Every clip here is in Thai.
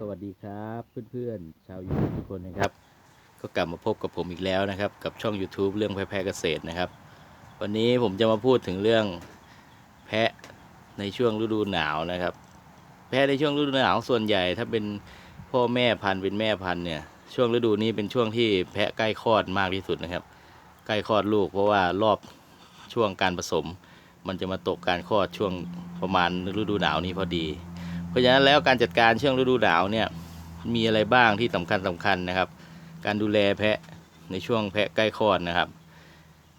สวัสดีครับเพื่อนๆชาวยูทูบทุกคนนะครับ ก็กลับมาพบกับผมอีกแล้วนะครับ กับช่อง YouTube เรื่องแพะแพะเกษตรนะครับ วันนี้ผมจะมาพูดถึงเรื่องแพะในช่วงฤดูหนาวนะครับ แพะในช่วงฤดูหนาวส่วนใหญ่ ถ้าเป็นพ่อแม่พันธุ์เป็นแม่พันธุ์เนี่ยช่วงฤดูนี้เป็นช่วงที่แพะใกล้คลอดมากที่สุดนะครับ ใกล้คลอดลูก เพราะว่ารอบช่วงการผสม มันจะมาตกการคลอดช่วงประมาณฤดูหนาวนี้พอดี ราะฉะนั้นแล้วการจัดการช่วงฤดูหนาวเนี่ยมีอะไรบ้างที่สำคัญสำคัญนะครับ การดูแลแพะในช่วงแพะใกล้คลอดนะครับ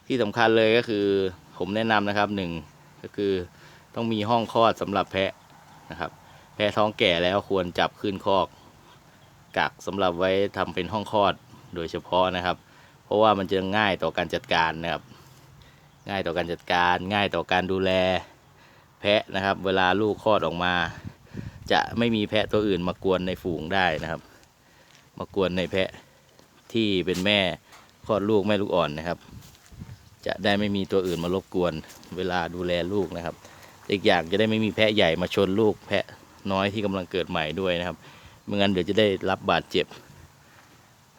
ที่สำคัญเลยก็คือผมแนะนำนะครับหนึ่งก็คือต้องมีห้องคลอดสำหรับแพะนะครับ แพะท้องแก่แล้วควรจับขึ้นคอกกักสำหรับไว้ทำเป็นห้องคลอดโดยเฉพาะนะครับ เพราะว่ามันจะง่ายต่อการจัดการนะครับ ง่ายต่อการจัดการ ง่ายต่อการดูแลแพะนะครับ เวลาลูกคลอดออกมา จะไม่มีแพะตัวอื่นมากวนในฝูงได้นะครับ มากวนในแพะที่เป็นแม่คลอดลูกแม่ลูกอ่อนนะครับ จะได้ไม่มีตัวอื่นมารบกวนเวลาดูแลลูกนะครับ อีกอย่างจะได้ไม่มีแพะใหญ่มาชนลูกแพะน้อยที่กำลังเกิดใหม่ด้วยนะครับไม่งั้นเดี๋ยวจะได้รับบาดเจ็บ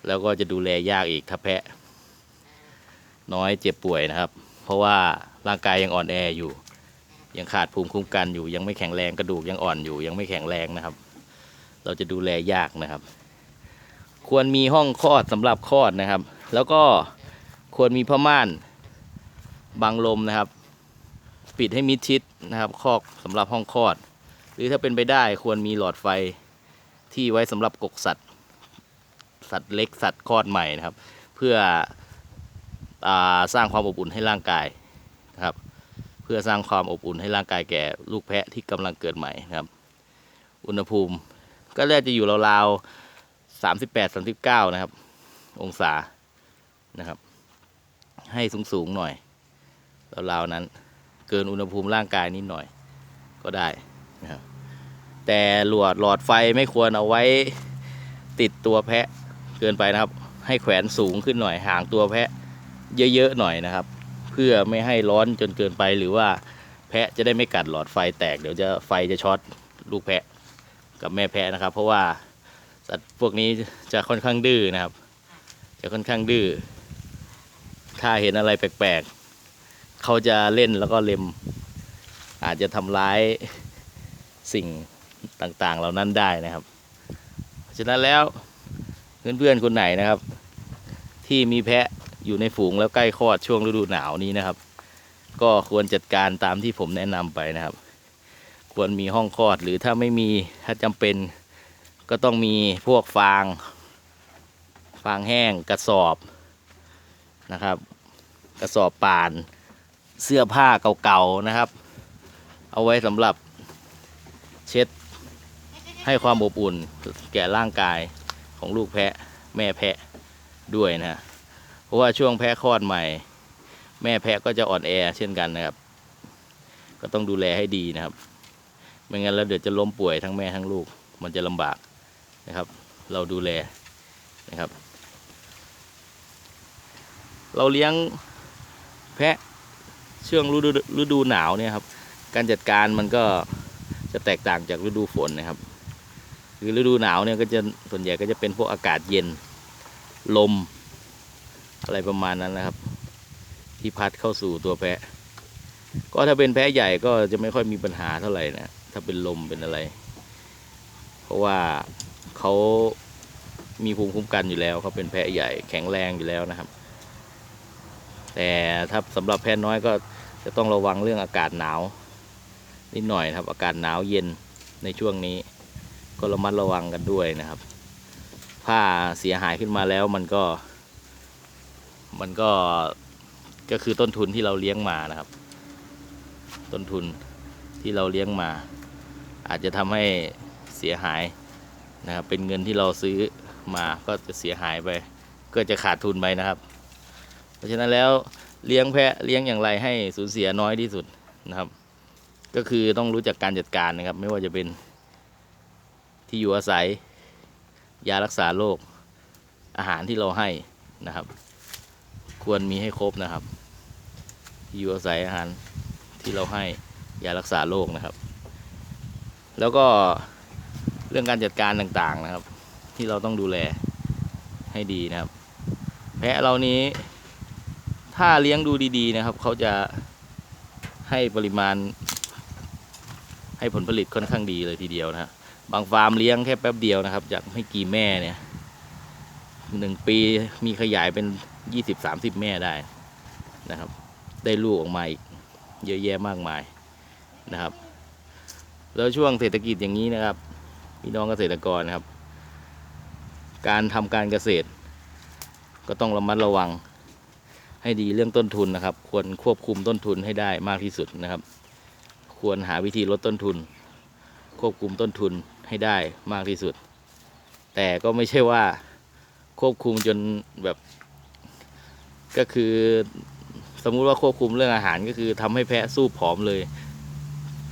แล้วก็จะดูแลยากอีกถ้าแพะ น้อยเจ็บป่วยนะครับ เพราะว่าร่างกายยังอ่อนแออยู่ ยังขาดภูมิคุ้มกันอยู่ ยังไม่แข็งแรงกระดูกยังอ่อนอยู่ ยังไม่แข็งแรงนะครับ เราจะดูแลยากนะครับ ควรมีห้องคลอดสำหรับคลอดนะครับ แล้วก็ควรมีผ้าม่านบังลมนะครับ ปิดให้มิดชิดนะครับ คอกสำหรับห้องคลอด หรือถ้าเป็นไปได้ควรมีหลอดไฟที่ไว้สำหรับกกสัตว์ สัตว์เล็กสัตว์คลอดใหม่นะครับ เพื่ออสร้างความอบอุ่นให้ร่างกาย พื่อสร้างความอบอุ่นให้ร่างกายแก่ลูกแพะที่กำลังเกิดใหม่ครับ อุณหภูมิก็น่าจะอยู่ราวๆสามสิบแปดสามสิบเก้านะครับ องศานะครับ ให้สูงๆหน่อยราวๆนั้น เกินอุณหภูมิร่างกายนิดหน่อยก็ได้นะครับแต่หลอดหลอดไฟไม่ควรเอาไว้ติดตัวแพะเกินไปนะครับ ให้แขวนสูงขึ้นหน่อยห่างตัวแพะเยอะๆหน่อยนะครับ พื่อไม่ให้ร้อนจนเกินไปหรือว่าแพะจะได้ไม่กัดหลอดไฟแตกเดี๋ยวจะไฟจะช็อตลูกแพะกับแม่แพะนะครับ เพราะว่าสัตว์พวกนี้จะค่อนข้างดื้อนะครับ จะค่อนข้างดื้อถ้าเห็นอะไรแปลกๆเขาจะเล่นแล้วก็เล็ม อาจจะทำร้ายสิ่งต่างๆ เหล่านั้นได้นะครับฉะนั้นแล้วเพื่อนๆคนไหนนะครับ ที่มีแพะ อยู่ในฝูงแล้วใกล้คลอดช่วงฤดูหนาวนี้นะครับ ก็ควรจัดการตามที่ผมแนะนำไปนะครับ ควรมีห้องคลอดหรือถ้าไม่มีถ้าจำเป็น ก็ต้องมีพวกฟาง ฟางแห้งกระสอบนะครับ กระสอบป่านเสื้อผ้าเก่าๆนะครับ เอาไว้สำหรับเช็ดให้ความอบอุ่นแก่ร่างกายของลูกแพะแม่แพะด้วยนะ เพราะว่าช่วงแพะคลอดใหม่ แม่แพะก็จะอ่อนแอเช่นกันนะครับ ก็ต้องดูแลให้ดีนะครับ ไม่งั้นแล้วเดี๋ยวจะล้มป่วยทั้งแม่ทั้งลูก มันจะลำบากนะครับ เราดูแลนะครับ เราเลี้ยงแพะช่วงฤดูฤดูหนาวเนี่ยครับ การจัดการมันก็จะแตกต่างจากฤดูฝนนะครับ คือฤดูหนาวเนี่ยก็จะส่วนใหญ่ก็จะเป็นพวกอากาศเย็นลม อะไรประมาณนั้นนะครับ ที่พัดเข้าสู่ตัวแพะ ก็ถ้าเป็นแพะใหญ่ก็จะไม่ค่อยมีปัญหาเท่าไหร่นะถ้าเป็นลมเป็นอะไร เพราะว่าเขามีภูมิคุ้มกันอยู่แล้วเขาเป็นแพะใหญ่แข็งแรงอยู่แล้วนะครับ แต่ถ้าสำหรับแพะน้อยก็จะต้องระวังเรื่องอากาศหนาวนิดหน่อยนะครับ อากาศหนาวเย็นในช่วงนี้ ก็ระมัดระวังกันด้วยนะครับถ้าเสียหายขึ้นมาแล้วมันก็ มันก็ก็คือต้นทุนที่เราเลี้ยงมานะครับ ต้นทุนที่เราเลี้ยงมา อาจจะทำให้เสียหายนะครับ เป็นเงินที่เราซื้อมาก็จะเสียหายไป ก็จะขาดทุนไปนะครับ เพราะฉะนั้นแล้วเลี้ยงแพะเลี้ยงอย่างไรให้สูญเสียน้อยที่สุดนะครับ ก็คือต้องรู้จักการจัดการนะครับ ไม่ว่าจะเป็นที่อยู่อาศัย ยารักษาโรคอาหารที่เราให้นะครับ ควรมีให้ครบนะครับ ที่อยู่อาศัยอาหารที่เราให้ยารักษาโรคนะครับ แล้วก็เรื่องการจัดการต่างๆนะครับ ที่เราต้องดูแลให้ดีนะครับ แพะเรานี้ ถ้าเลี้ยงดูดีๆนะครับ เขาจะให้ปริมาณ ให้ผลผลิตค่อนข้างดีเลยทีเดียวนะ บางฟาร์มเลี้ยงแค่แป๊บเดียวนะครับ จากไม่กี่แม่เนี่ยหนึ่งปีมีขยายเป็น ยี่สิบสามสิบแม่ได้นะครับ ได้ลูกออกมาอีกเยอะแยะมากมายนะครับ แล้วช่วงเศรษฐกิจอย่างนี้นะครับพี่น้องเกษตรกรนะครับ การทำการเกษตร ก็ต้องระมัดระวังให้ดีเรื่องต้นทุนนะครับ ควรควบคุมต้นทุนให้ได้มากที่สุดนะครับ ควรหาวิธีลดต้นทุน ควบคุมต้นทุนให้ได้มากที่สุด แต่ก็ไม่ใช่ว่าควบคุมจนแบบ ก็คือสมมุติว่าควบคุมเรื่องอาหารก็คือทำให้แพะสู้ผอมเลย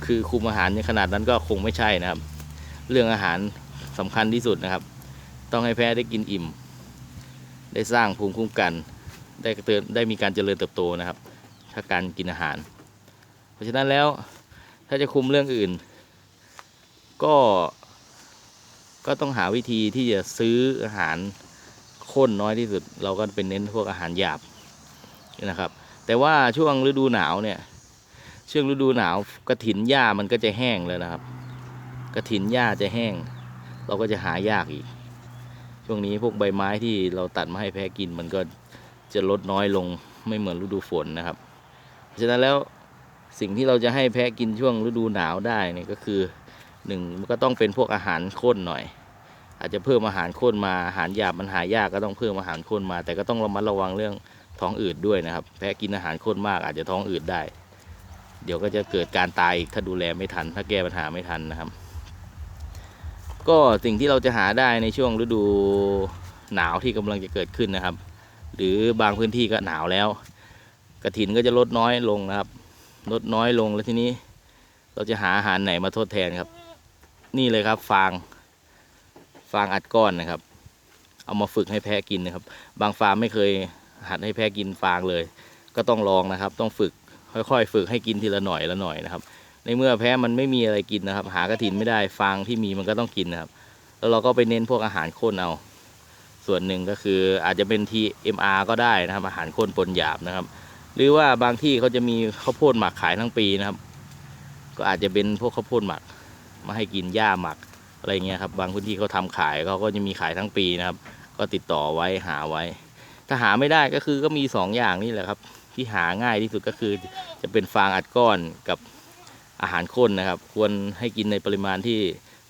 คือคุมอาหารในขนาดนั้นก็คงไม่ใช่นะครับ เรื่องอาหารสำคัญที่สุดนะครับ ต้องให้แพะได้กินอิ่ม ได้สร้างภูมิคุ้มกัน ได้เติมได้มีการเจริญเติบโตนะครับ ถ้าการกินอาหาร เพราะฉะนั้นแล้วถ้าจะคุมเรื่องอื่น ก็ก็ต้องหาวิธีที่จะซื้ออาหาร ข้นน้อยที่สุด เราก็เป็นเน้นพวกอาหารหยาบนะครับ แต่ว่าช่วงฤดูหนาวเนี่ยช่วงฤดูหนาวกระถินหญ้ามันก็จะแห้งแล้วนะครับ กระถินหญ้าจะแห้ง เราก็จะหายากอีก ช่วงนี้พวกใบไม้ที่เราตัดมาให้แพะกินมันก็จะลดน้อยลงไม่เหมือนฤดูฝนนะครับเพราะฉะนั้นแล้วสิ่งที่เราจะให้แพะกินช่วงฤดูหนาวได้เนี่ยก็คือหนึ่งมันก็ต้องเป็นพวกอาหารข้นหน่อย อาจจะเพิ่มอาหารข้นมาอาหารหยาบมันหายากก็ต้องเพิ่มอาหารข้นมา แต่ก็ต้องระมัดระวังเรื่องท้องอืดด้วยนะครับ แพะกินอาหารข้นมากอาจจะท้องอืดได้ เดี๋ยวก็จะเกิดการตายอีกถ้าดูแลไม่ทัน ถ้าแก้ปัญหาไม่ทันนะครับ ก็สิ่งที่เราจะหาได้ในช่วงฤดูหนาวที่กำลังจะเกิดขึ้นนะครับ หรือบางพื้นที่ก็หนาวแล้ว กระถินก็จะลดน้อยลงนะครับลดน้อยลงแล้วทีนี้ เราจะหาอาหารไหนมาทดแทนครับ นี่เลยครับฟาง ฟางอัดก้อนนะครับ เอามาฝึกให้แพะกินนะครับ บางฟาร์มไม่เคยหัดให้แพะกินฟางเลย ก็ต้องลองนะครับ ต้องฝึกค่อยๆ ฝึกให้กินทีละหน่อยละหน่อยนะครับ ในเมื่อแพะมันไม่มีอะไรกินนะครับ หากระถินไม่ได้ฟางที่มีมันก็ต้องกินนะครับ แล้วเราก็ไปเน้นพวกอาหารข้นเอา ส่วนหนึ่งก็คืออาจจะเป็น TMR ก็ได้นะครับ อาหารข้นปนหยาบนะครับ หรือว่าบางที่เขาจะมีข้าวโพดหมักขายทั้งปีนะครับ ก็อาจจะเป็นพวกข้าวโพดหมัก มาให้กินหญ้าหมัก อะไรเงี้ยครับบางพื้นที่เขาทำขายเขาก็จะมีขายทั้งปีนะครับ ก็ติดต่อไว้หาไว้ ถ้าหาไม่ได้ก็คือก็มีสองอย่างนี่แหละครับ ที่หาง่ายที่สุดก็คือจะเป็นฟางอัดก้อนกับอาหารข้นนะครับ ควรให้กินในปริมาณที่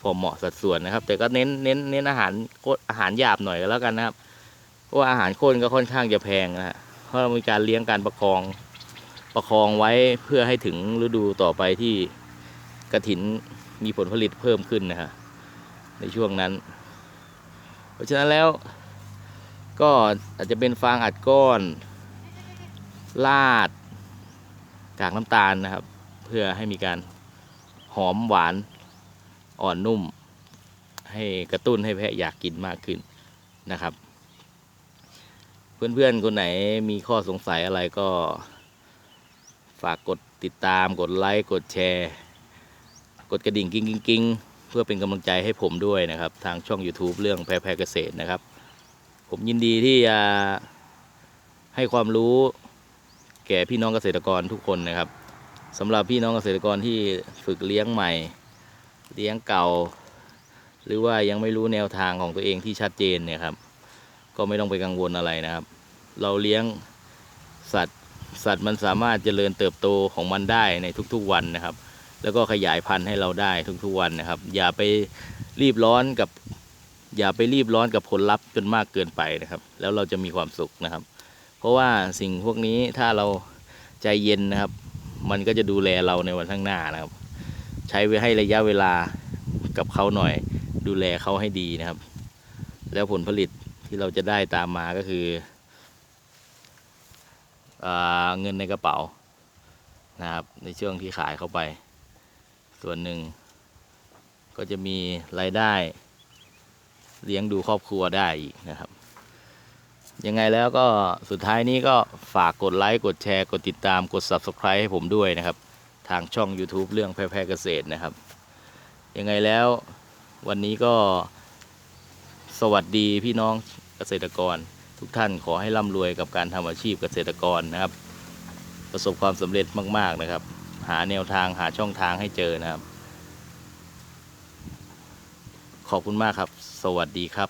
พอเหมาะสัดส่วนนะครับ แต่ก็เน้นเน้นเน้นอาหารข้นอาหารหยาบหน่อยก็แล้วกันนะครับเพราะว่าอาหารข้นก็ค่อนข้างจะแพงนะฮะเพราะมีการเลี้ยงการประคองประคองไว้เพื่อให้ถึงฤดูต่อไปที่กระถินมีผลผลิตเพิ่มขึ้นนะฮะ ในช่วงนั้น เพราะฉะนั้นแล้วก็อาจจะเป็นฟางอัดก้อน ลาด กากน้ำตาลนะครับ เพื่อให้มีการหอมหวานอ่อนนุ่ม ให้กระตุ้นให้แพะอยากกินมากขึ้นนะครับ เพื่อนๆ คนไหนมีข้อสงสัยอะไรก็ ฝากกดติดตามกดไลค์ กดแชร์ กดกระดิ่งกิ้งกิ้งง เพื่อเป็นกำลังใจให้ผมด้วยนะครับ ทางช่อง YouTube เรื่องแพรแพรเกษตรนะครับ ผมยินดีที่จะให้ความรู้แก่พี่น้องเกษตรกรทุกคนนะครับสำหรับพี่น้องเกษตรกรที่ฝึกเลี้ยงใหม่ เลี้ยงเก่า หรือว่ายังไม่รู้แนวทางของตัวเองที่ชัดเจนเนี่ยครับ ก็ไม่ต้องไปกังวลอะไรนะครับ เราเลี้ยงสัตว์สัตว์มันสามารถเจริญเติบโตของมันได้ในทุกๆวันนะครับ แล้วก็ขยายพันธุ์ให้เราได้ทุกๆวันนะครับ อย่าไปรีบร้อนกับ อย่าไปรีบร้อนกับผลลัพธ์จนมากเกินไปนะครับ แล้วเราจะมีความสุขนะครับ เพราะว่าสิ่งพวกนี้ถ้าเราใจเย็นนะครับ มันก็จะดูแลเราในวันข้างหน้านะครับ ใช้ไว้ให้ระยะเวลากับเขาหน่อย ดูแลเขาให้ดีนะครับ แล้วผลผลิตที่เราจะได้ตามมาก็คืออเงินในกระเป๋านะครับในช่วงที่ขายเข้าไป ส่วนหนึ่ง ก็จะมีรายได้เลี้ยงดูครอบครัวได้อีกนะครับ ยังไงแล้วก็สุดท้ายนี้ก็ฝากกดไลค์กดแชร์ กดติดตามกด Subscribe ให้ผมด้วยนะครับ ทางช่อง YouTube เรื่องแพร่เกษตรนะครับ ยังไงแล้ววันนี้ก็สวัสดีพี่น้องเกษตรกร ทุกท่านขอให้ร่ำรวยกับการทำอาชีพเกษตรกรนะครับ ประสบความสำเร็จมาก ๆ นะครับ หาแนวทางหาช่องทางให้เจอนะครับ ขอบคุณมากครับ สวัสดีครับ